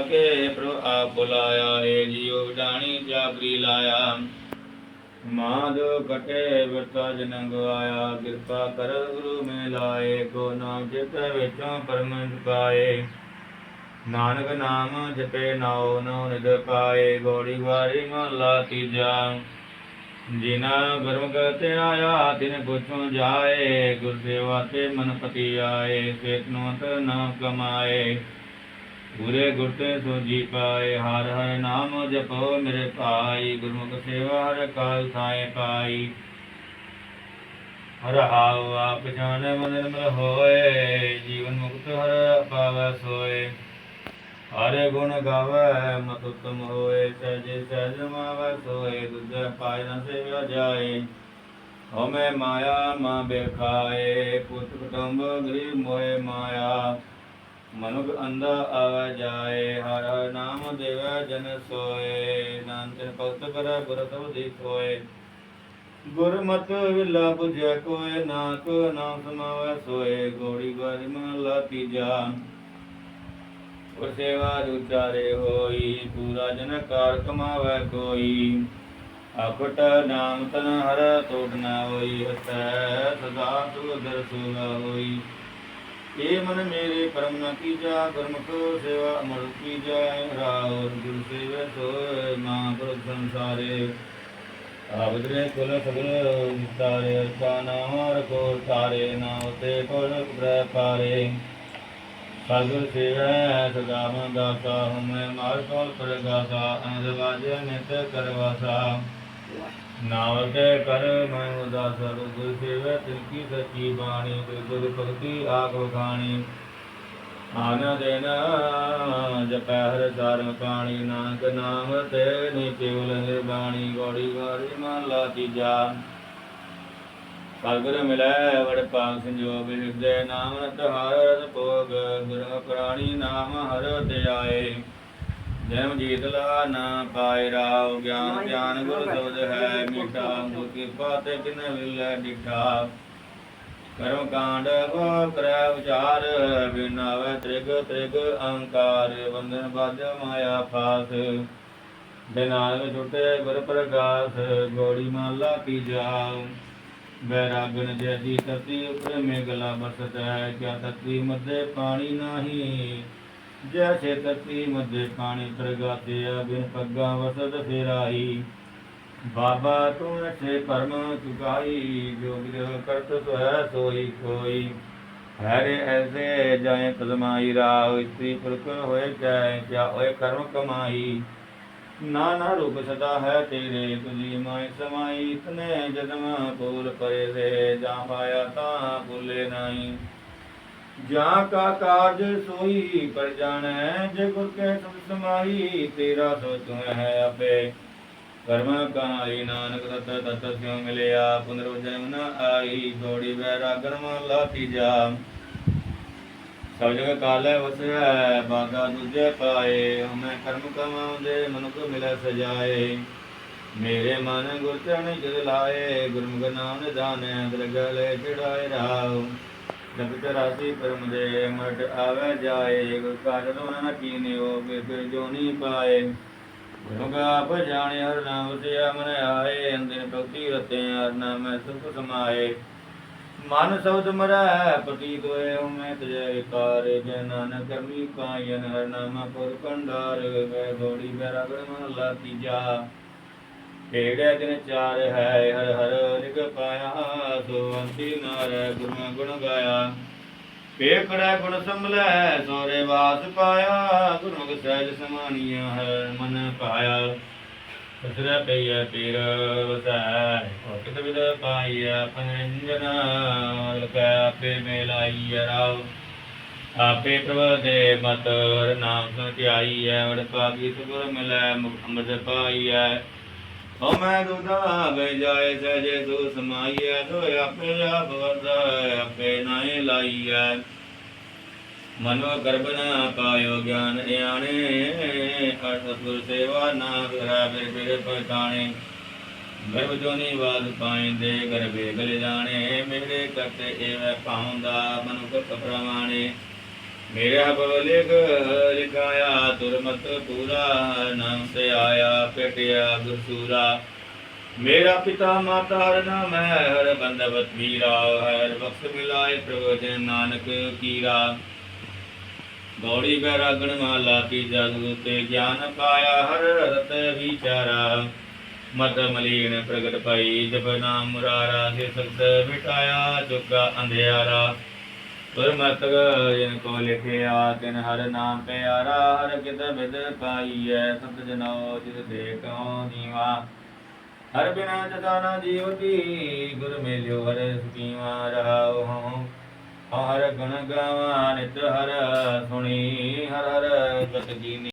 ਕੇ ਪ੍ਰਭ ਆਪ ਬੁਲਾਇਆ, ਏ ਜੀਉ ਵਿਡਾਣੀ ਜਾਗਰੀ ਲਾਇਆ। ਮਾਧੋ ਕਟੇ ਵਰਤਾ ਜਨ ਗਵਾਇਆ ਕਿਰਪਾ ਕਰ ਗੁਰੂ ਮੇ ਲਾਏ, ਕੋ ਨਾਮ ਚਿਤ ਵਿੱਚੋਂ ਪਰਮ ਪਾਏ। ਨਾਨਕ ਨਾਮ ਜਪੇ, ਨਾਉ ਨਉ ਨਿਦ ਪਾਏ, ਗੋੜੀ ਵਾਰੀ ਮਹਲਾ ਤੀਜਾ। ਜਿਨਾ ਗੁਰਮ ਕਰਤੇ ਆਇਆ, ਤਿਨ ਪੁੱਛੋਂ ਜਾਏ ਗੁਰ ਸੇਵਾ ਤੇ ਮਨ ਪਤੀ ਆਏ ਸੇਤ ਨੂੰ ਅੰਤ ਕਮਾਏ। ਗੁਰੇ ਗੁਰਤੇ ਸੋ ਜੀ ਪਾਏ, ਹਰ ਹਰ ਨਾਮ ਜਪੋ ਮੇਰੇ ਭਾਈ, ਗੁਰਮੁਖ ਸੇਵਾ ਹਰ ਕਾਲ ਥਾਏ ਪਾਈ। ਹਰ ਆਉ ਆਪ ਜਾਣੇ, ਮਨ ਨਿਰਮਲ ਹੋਏ, ਜੀਵਨ ਮੁਕਤ ਹਰ ਪਾਵੈ ਸੋਏ। ਹਰੇ ਗੁਣ ਗਾਵੈ, ਮਤ ਉਤਮ ਹੋਏ, ਸਹਿਜੇ ਸਹਿਜ ਮਾਵੈ ਸੋਏ, ਦੂਜੇ ਪਾਇ ਨ ਸੇਵਿਆ ਜਾਏ। ਹਉਮੈ ਮਾਇਆ, ਮਾ ਬੇਖਾਏ ਪੁੱਤ ਕੁਟੰਬ ਗ੍ਰਹਿ ਮੋਏ ਮਾਇਆ। ਮਨੁਖ ਅੰਦਾ ਆਵੈ ਜਾਏ, ਹਰ ਨਾਮ ਦੇਵੈ ਜਨ ਸੋਏ, ਨਾਨਕ ਭਗਤ ਕਰੈ ਗੁਰ ਸਬਦੀ ਸੋਏ ਗੁਰਮਤਿ ਵਿਲਾ 부ਝੈ ਕੋਇ, ਨਾਨਕ ਨਾਮ ਸਮਾਵੈ ਸੋਏ, ਗੋੜੀ ਗੋਰੀ ਮਹਲਾ ਤੀਜਾ ਗੁਰ ਸੇਵਾ ਉਚਾਰੇ ਹੋਈ, ਪੂਰਾ ਜਨ ਕਾਰ ਕਮਾਵੈ ਕੋਈ। ਆਪਟ ਨਾਮ ਤਨ ਹਰ ਤੋੜ ਹੋਈ, ਹਸੈ ਸਦਾ ਸੁਦਰ ਸੁਗਾ ਹੋਈ। ਏ ਮਨ ਮੇਰੇ ਪਰਮ ਨ ਕੀਜਾ, ਗੁਰਮੁਖ ਸੇਵਾ ਅਮਰ ਕੀਜੈ ਰਾਉ ਗੁਰ ਸੇਵੈ ਸੋਇ ਮਾਂ ਪੁਰਖ ਸੰਸਾਰੇ। ਆਬਦਰੇ ਕੁਲ ਸਗਲ ਨਿਤਾਰੇ ਕਾ ਨਾਮ ਰਖੋ ਤਾਰੇ ਨਾਮ ਤੇ ਕੋਲ ਬ੍ਰਹ ਪਾਰੇ। ਸਤਿਗੁਰ ਸੇਵੈ, ਸਦਾ ਦਾਤਾ ਹਮੇ ਮਾਰ ਕੋਲ ਪ੍ਰਗਾਸਾ ਅਨੰਦ ਨਿਤ ਕਰਵਾਸਾ। ਨਾਮ ਤੇ ਕਰ ਮੈਂ ਉਦਾਸ ਗੁਰ ਸੇਵੈ, ਤਿਲ ਕੀ ਸੱਚੀ ਬਾਣੀ ਗੁਰ ਭਗਤੀ ਆਖ ਵਖਾਣੀ। ਆਨ ਦੇਨ ਜਪੈ ਹਰ ਧਰਮ ਪਾਣੀ, ਨਾਨਕ ਨਾਮ ਤੇ ਨੀ ਕੇਵਲ ਨਿਰਬਾਣੀ, ਗੋੜੀ ਗੋੜੀ ਮਹਲਾ ਤੀਜਾ। ਸਤਿਗੁਰ ਮਿਲੈ ਵੜ ਪਾਗ ਸੰਜੋਗ ਹਿਰਦੇ ਨਾਮ ਤਹਾਰ ਰਸ ਭੋਗ ਗੁਰ ਪ੍ਰਾਣੀ ਨਾਮ ਹਰ ਧਿਆਏ ਜਨਮ ਜੀਤ ਲਾ ਨਾ ਪਾਏ ਰਾਵ ਗਿਆਨ ਗਿਆਨ ਗੁਰ ਸਬਦ ਹੈ ਮੀਠਾ ਗੁਰ ਕਿਰਪਾ ਤੇ ਕਿਨ ਵਿਲੈ ਡਿਠਾ। ਕਰਮ ਕਾਂਡ ਕੋ ਕਰੈ ਵਿਚਾਰ ਬਿਨਾਵੇ ਤ੍ਰਿਗ ਤ੍ਰਿਗ ਅਹੰਕਾਰ ਬੰਧਨ ਬਾਧ ਮਾਇਆ ਫਾਸ। ਬਿਨਾਲ ਛੁਟੇ ਗੁਰ ਪ੍ਰਗਾਸ ਗੋੜੀ ਮਾਲਾ ਪੀ ਜਾਉ। ਬੈਰਾਗਨ ਜੈਸੀ ਧਰਤੀ ਉਪਰ ਮੇਗਲਾ ਬਰਸਤ ਹੈ ਕਿਆ ਧਰਤੀ ਮੱਧੇ ਪਾਣੀ ਨਾਹੀ। ਜੈਸੇ ਧਰਤੀ ਮੱਧੇ ਪਾਣੀ ਪ੍ਰਗਾਤੇ ਬਿਨ ਪੱਗਾ ਵਸਤ ਫੇਰਾਈ। ਬਾਬਾ ਤੂੰ ਅਛੇ ਪਰਮ ਚੁਕਾਈ, ਜੋ ਗਿਰ ਕਰਤ ਸੋ ਹੈ ਸੋਈ ਕੋਈ ਹਰੇ ਐਸੇ ਜਾਏ ਤਜ਼ਮਾਈ ਰਾਹ ਇਸਤਰੀ ਪੁਰਖ ਹੋਏ ਕੈ ਕਿਆ ਹੋਏ ਕਰਮ ਕਮਾਈ। ਨਾਨਾ ਰੂਪ ਸਦਾ ਹੈ ਤੇਰੇ ਤੁਜੀ ਮਾਇ ਸਮਾਈ ਇਤਨੇ ਜਨਮ ਪੂਰ ਪਰੇ ਦੇ ਜਾਂ ਪਾਇਆ ਤਾਂ ਭੁੱਲੇ ਨਹੀਂ ਜਾਂ ਕਾ ਕਾਰਜ ਸੋਈ ਪਰ ਜਾਣੈ, ਜੇ ਗੁਰ ਕੇ ਸੰਗ ਸਮਾਈ, ਤੇਰਾ ਸੋਚੁ ਹੈ ਆਪੇ। ਕਰਮ ਕਹਾਈ ਨਾਨਕ ਤਤ ਤਤ ਸਿਉ ਮਿਲਿਆ ਪੁਨਰ ਜਨਮ ਨ ਆਈ ਗੋੜੀ ਬੈਰਾਗਨ ਮਹਲਾ ਤੀਜਾ ਸਭ ਜਗ ਕਾਲੇ ਵਸੈ, ਬਾਗਾ ਦੂਜੇ ਪਾਏ ਹਮੇ ਕਰਮ ਕਮਾਉਂਦੇ ਮਨੁੱਖ ਮਿਲੈ ਸਜਾਏ। ਮੇਰੇ ਮਨ ਗੁਰ ਚਰਨ ਜਦ ਲਾਏ, ਗੁਰਮੁਖ ਨਾਮ ਨਿਧਾਨੈ ਦਰਗਲੇ ਚੜਾਏ ਰਾਉ ਜਗਤ ਰਾਸੀ ਪਰਮ ਦੇ ਮਟ ਆਵੇ ਜਾਏ, ਗੁਰ ਕਾ ਜਦੋਂ ਕੀਨਿਓ ਫਿਰ ਜੋ ਪਾਏ। ਗੁਰਮੁਖ ਆਪ ਹਰ ਨਾਮ ਤੇ ਮਨ ਆਏ, ਅੰਦਿਨ ਭਗਤੀ ਰਤੇ ਹਰ ਨਾਮੈ ਸੁਖ ਸਮਾਏ। ਮਨ ਸਬਦ ਮਰੈ, ਪ੍ਰਤੀਤ ਹੋਏ ਹਮੇ ਤਜੈ ਵਿਕਾਰ ਜੈ ਨਾਨਕ ਕਰਮੀ ਕਾਇਨ ਹਰ ਨਾਮ ਪੁਰ ਕੰਡਾਰ ਗਏ ਗੋੜੀ ਬੈਰਾਗੜ ਮਹਲਾ ਤੀਜਾ ਢੇੜੇ ਦਿਨ ਚਾਰ ਹੈ, ਹਰ ਹਰ ਲਿਖ ਪਾਇਆ ਸੋ ਅੰਤੀ ਨਾਰ ਗੁਰਮੁ ਗੁਣ ਗਾਇਆ। ਪੇਖੜਾ ਗੁਣ ਸੰਭਲੈ ਸੋਰੇ ਵਾਸ ਪਾਇਆ, ਗੁਰਮੁਖ ਸਹਿਜ ਸਮਾਨੀਆ ਹਰ ਮਨ ਪਾਇਆ। ਸਸਰਾ ਪਈਆ ਪੀਰ ਵਸੈ ਕਿਤ ਵਿਦ ਪਾਈਆ ਪੰਜਨ ਲਕਾ ਆਪੇ ਮੇਲਾਈ ਰਾਵ। ਆਪੇ ਪ੍ਰਭ ਦੇ ਮਤ ਨਾਮ ਸੁਣ ਹੈ ਵਡ ਪਾਗੀ ਸੁਗੁਰ ਮਿਲੈ, ਮੁਖ ਅੰਮ੍ਰਿਤ ਪਾਈਐ। ਓ ਮੈਂ ਦੁਦਾ ਗਏ ਜਾਏ, ਸਹਜੇ ਸੋ ਸਮਾਈਐ ਸੋ ਆਪੇ ਆਪ ਵਰਦਾ ਆਪੇ ਨਾਏ ਲਾਈਐ। ਮਨੋ ਗਰਭ ਨ ਪਾਇਓ ਗਿਆਨ ਇਆਣੇ ਅਸੁਰ ਸੇਵਾ ਨਾ ਵਿਰਾ ਬਿਰ ਬਿਰ ਪਛਾਣੇ। ਗਰਭ ਜੋਨੀ ਬਾਦ ਪਾਇੰਦੇ ਗਰਭੇ ਗਲ ਜਾਣੇ ਮੇਰੇ ਕਰਤੇ ਏਵੈ ਪਾਉਂਦਾ ਮਨੁੱਖ ਪ੍ਰਮਾਣੇ ਮੇਰੇ ਹਬ ਲਿਖ ਲਿਖਾਇਆ ਤੁਰਮਤ ਪੂਰਾ ਨਾਮ ਤੇ ਆਇਆ ਪਟਿਆ ਗੁਰਸੂਰਾ ਮੇਰਾ ਪਿਤਾ ਮਾਤਾ ਹਰ ਨਾਮ ਹੈ ਹਰ ਬੰਦਵਤ ਵੀਰਾ ਹਰ ਬਖਸ਼ ਮਿਲਾਏ ਪ੍ਰਭੂ ਜਨ ਨਾਨਕ ਕੀਰਾ ਗੌੜੀ ਬੈਰਾਗਣ ਮਾਲਾ ਕੀ ਜਗ ਤੇ ਗਿਆਨ ਪਾਇਆ ਹਰ ਰਤ ਵਿਚਾਰਾ ਮਤ ਮਲੀਨ ਪ੍ਰਗਟ ਪਾਈ ਜਪ ਨਾਮ ਮੁਰਾਰਾ ਸੇ ਸਖਤ ਮਿਟਾਇਆ ਜੁਗਾ ਅੰਧਿਆਰਾ ਗੁਰਮਤਿ ਜਿਨ ਕੋ ਲਿਖਿਆ, ਤਿਨ ਹਰ ਨਾਮ ਪਿਆਰਾ, ਹਰ ਕਿਤ ਬਿਦ ਪਾਈਐ, ਸਤ ਜਨੋ ਜਿਸ ਦੇਖੋ ਨੀਵਾ। ਹਰ ਬਿਨਾ ਜਦਾਨਾ ਜੀਵਤੀ ਗੁਰ ਮੇਲਿਓ ਹਰ ਸੁਖੀਵਾ ਰਹਾਉ ਹਉ। ਹਰ ਗੁਣ ਗਾਵਾ, ਨਿਤ ਹਰ ਸੁਣੀ, ਹਰ ਹਰ ਗਤ ਕੀਨੀ